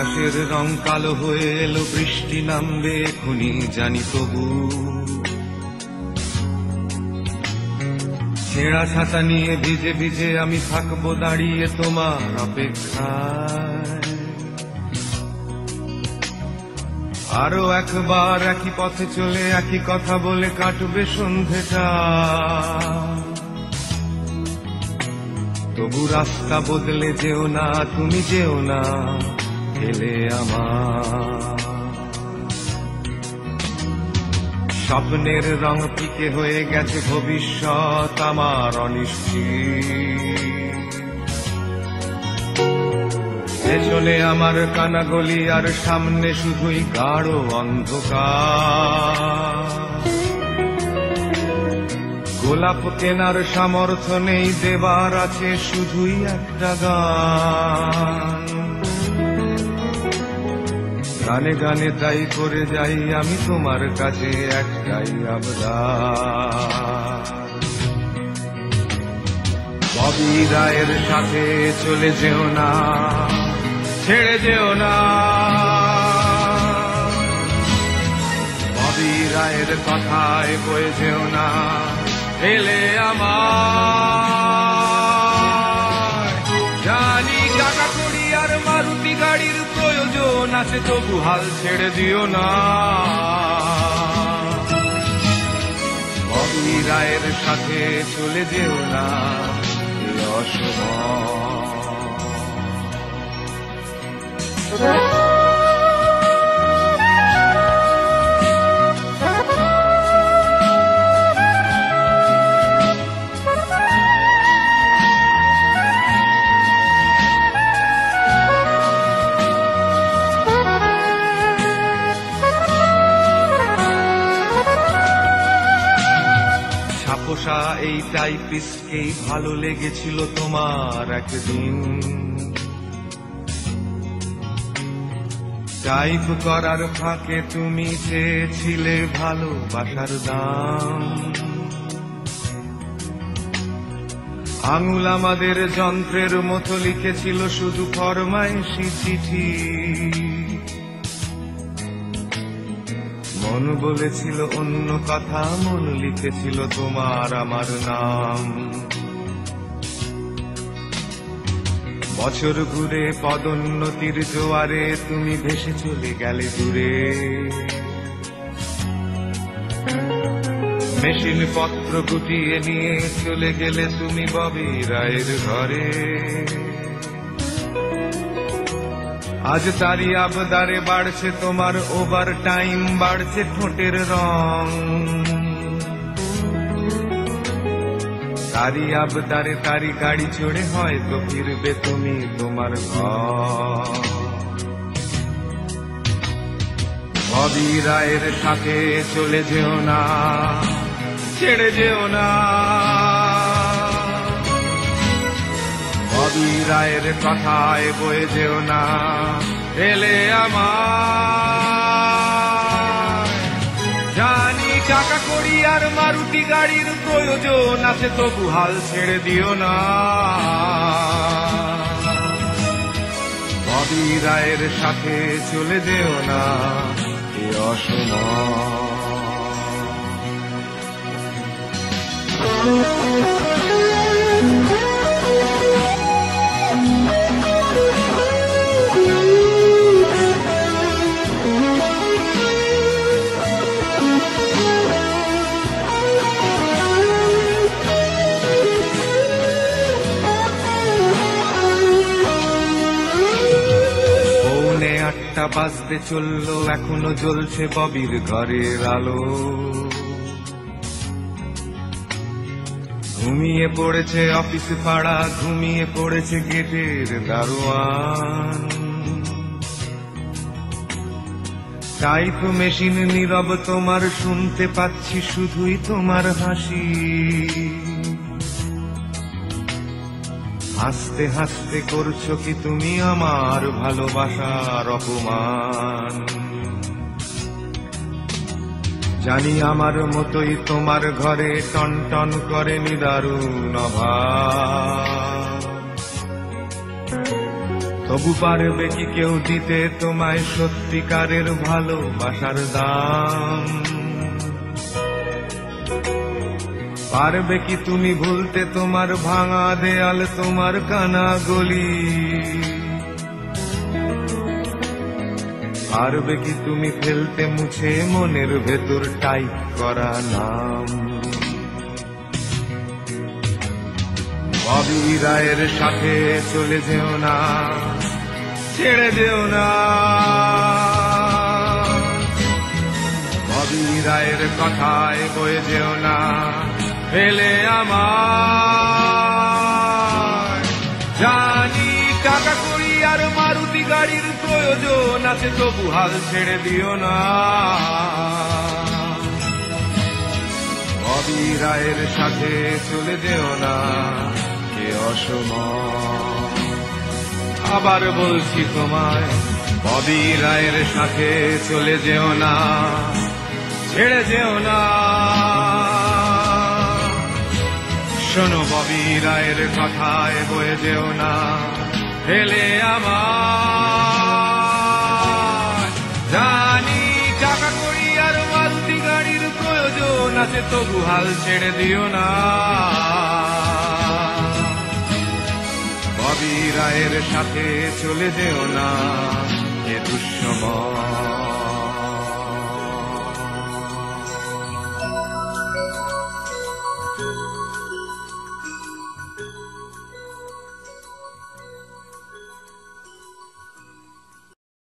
আকাশের রং কালো হয়ে এলো, বৃষ্টি নামবে এখুনি, জানি তবু। ছেঁড়া ছাতা নিয়ে ভিজে ভিজে আমি থাকব দাঁড়িয়ে তোমার অপেক্ষায়। আরও একবার একই পথে চলে, একই কথা বলে কাটবে সন্ধেটা। তবু রাস্তা বদলে যেও না, তুমি যেও না। এলে আমার। স্বপ্নের রং ফিকে হয়ে গেছে ভবিষ্যৎ আমার অনিশ্চিত। পেছনে আমার কানাগলি আর সামনে শুধুই গাঢ় অন্ধকার। গোলাপ কেনার সামর্থ্য নেই, দেবার আছে শুধুই একটা গান। গানে গানে তাই করে যাই, আমি তোমার কাছে একটাই আবদার। ববি রায়ের সাথে চলে যেও না, ছেড়ে যেও না। ববি রায়ের কথায় বয়ে যেও না, এলে আমার আছে তবু হাল ছেড়ে দিও না। ববি রায়ের সাথে চলে যেও না এ ছাপোষা এই টাইপিস্টকেই ভালো লেগেছিল তোমার একদিন। টাইপ করার ফাঁকে তুমি চেয়েছিলে ভালোবাসার দাম। আঙুল আমাদের যন্ত্রের মতো লিখেছিল, শুধু ফরমাইশি চিঠি। মন বলেছিল অন্য কথা, মন লিখেছিল তোমার আমার নাম। বছর ঘুরে পদোন্নতির জোয়ারে তুমি ভেসে চলে গেলে দূরে। মেশিন পত্র গুটিয়ে নিয়ে চলে গেলে তুমি ববি রায়ের ঘরে। আজ তারই আবদারে বাড়ছে তোমার ওভার টাইম, বাড়ছে ঠোঁটের রং। তারই আবদারে তারই গাড়ি চড়ে হয়তো ফিরবে তুমি তোমার ঘর। রায়ের সাথে চলে যেও না, ছেড়ে যেও না। ববি রায়ের কথায় বয়ে যেও না। এলে আমার জানি টাকা করি আর মারুতি গাড়ির প্রয়োজন আছে, তবু হাল ছেড়ে দিও না। ববি রায়ের সাথে চলে যেও না, এ অসময় আটটা বাজতে চলল, এখনও জ্বলছে ববির ঘরের আলো। ঘুমিয়ে পড়েছে অফিস পাড়া ঘুমিয়ে পড়েছে গেটের দারোয়ান। টাইপ মেশিন নীরব, তোমার শুনতে পাচ্ছি শুধুই তোমার হাসি। হাসতে হাসতে করছ কি তুমি আমার ভালোবাসার অপমান? জানি আমার মতোই তোমার ঘরে টন টন করে নিদারুণ অভাব। তবু পারবে কি কেউ দিতে তোমায় সত্যিকারের ভালোবাসার দাম? পারবে কি তুমি ভুলতে? তোমার ভাঙা দেয়াল, তোমার কানা গলি। পারবে কি তুমি ফেলতে? মুছে মনের ভেতর টাইপ করা নাম। রায়ের সাথে চলে যেও না, ছেড়ে যেও না। ববি রায়ের কথায় বয়ে যেও না। ফেলে আমার জানি টাকা করি আর মারুতি গাড়ির প্রয়োজন আছে, তবু হাল ছেড়ে দিও না। রায়ের সাথে চলে যেও না, কে অসম আবার বলছি তোমায় ববি রায়ের সাথে চলে যেও না, ছেড়ে যেও না। শোনো ববি রায়ের কথায় বয়ে যেও না। ফেলে আমার জানি টাকা করি আর মারুতি গাড়ির প্রয়োজন আছে, তবু হাল ছেড়ে দিও না। ববি রায়ের সাথে চলে যেও না, এ দুঃসময়।